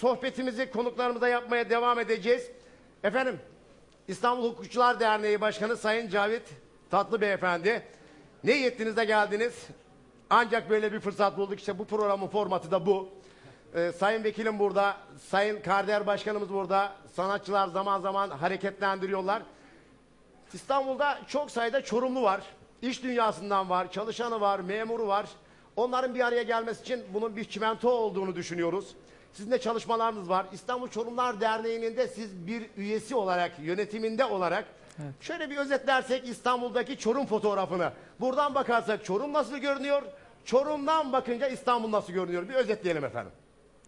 sohbetimizi konuklarımıza yapmaya devam edeceğiz. Efendim İstanbul Hukukçular Derneği Başkanı Sayın Cavit Tatlı Beyefendi. Ne yettinizde geldiniz? Ancak böyle bir fırsat bulduk. İşte bu programın formatı da bu. Ee, Sayın Vekilim burada, Sayın Karder Başkanımız burada. Sanatçılar zaman zaman hareketlendiriyorlar. İstanbul'da çok sayıda Çorumlu var. İş dünyasından var, çalışanı var, memuru var. Onların bir araya gelmesi için bunun bir çimento olduğunu düşünüyoruz. Sizin de çalışmalarınız var. İstanbul Çorumlar Derneği'nin de siz bir üyesi olarak, yönetiminde olarak şöyle bir özetlersek İstanbul'daki Çorum fotoğrafını. Buradan bakarsak Çorum nasıl görünüyor? Çorum'dan bakınca İstanbul nasıl görünüyor? Bir özetleyelim efendim.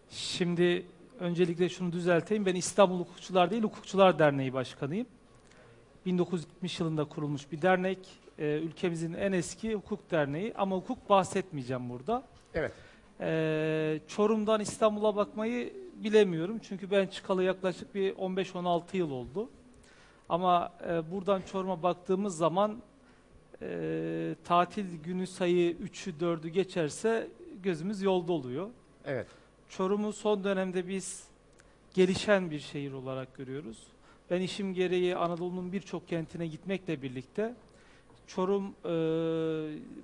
Şimdi öncelikle şunu düzelteyim. Ben İstanbul Hukukçular değil, Hukukçular Derneği Başkanıyım. 1970 yılında kurulmuş bir dernek. Ee, ülkemizin en eski hukuk derneği ama hukuk bahsetmeyeceğim burada. Evet. Ee, Çorum'dan İstanbul'a bakmayı bilemiyorum. Çünkü ben çıkalı yaklaşık bir 15-16 yıl oldu. Ama e, buradan Çorum'a baktığımız zaman e, tatil günü sayı 3'ü 4'ü geçerse gözümüz yolda oluyor. Evet. Çorum'u son dönemde biz gelişen bir şehir olarak görüyoruz. Ben işim gereği Anadolu'nun birçok kentine gitmekle birlikte Çorum e,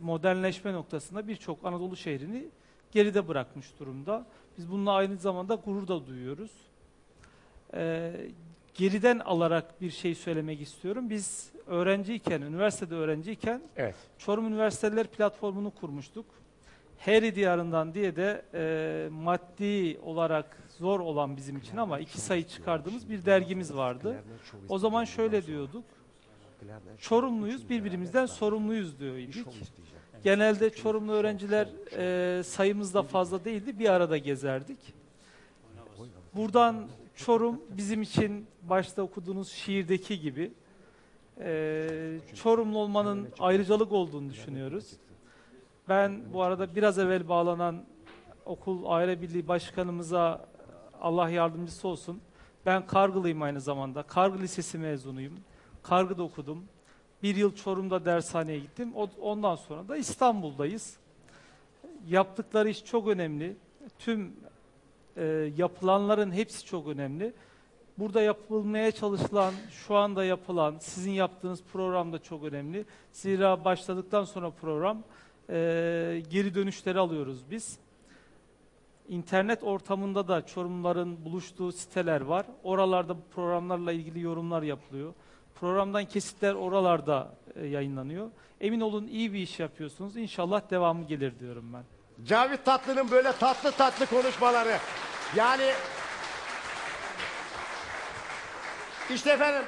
modernleşme noktasında birçok Anadolu şehrini geride bırakmış durumda. Biz bununla aynı zamanda gurur da duyuyoruz. E, geriden alarak bir şey söylemek istiyorum. Biz öğrenciyken, üniversitede öğrenciyken Evet. Çorum Üniversiteler platformunu kurmuştuk. Her diyarından diye de e, maddi olarak zor olan bizim için ama iki sayı çıkardığımız bir dergimiz vardı. O zaman şöyle diyorduk. Çorumluyuz, birbirimizden sorumluyuz diyor idik. Genelde Çorumlu öğrenciler e, sayımız da fazla değildi, bir arada gezerdik. Buradan Çorum bizim için başta okuduğunuz şiirdeki gibi e, Çorumlu olmanın ayrıcalık olduğunu düşünüyoruz. Ben bu arada biraz evvel bağlanan okul aile birliği başkanımıza Allah yardımcısı olsun. Ben Kargılıyım aynı zamanda. Kargı Lisesi mezunuyum. Kargı'da okudum. Bir yıl Çorum'da dershaneye gittim. Ondan sonra da İstanbul'dayız. Yaptıkları iş çok önemli. Tüm e, yapılanların hepsi çok önemli. Burada yapılmaya çalışılan, şu anda yapılan, sizin yaptığınız program da çok önemli. Zira başladıktan sonra program e, geri dönüşleri alıyoruz biz. İnternet ortamında da Çorumluların buluştuğu siteler var. Oralarda bu programlarla ilgili yorumlar yapılıyor. Programdan kesitler oralarda e, yayınlanıyor. Emin olun iyi bir iş yapıyorsunuz. İnşallah devamı gelir diyorum ben. Cavit Tatlı'nın böyle tatlı tatlı konuşmaları. Yani işte efendim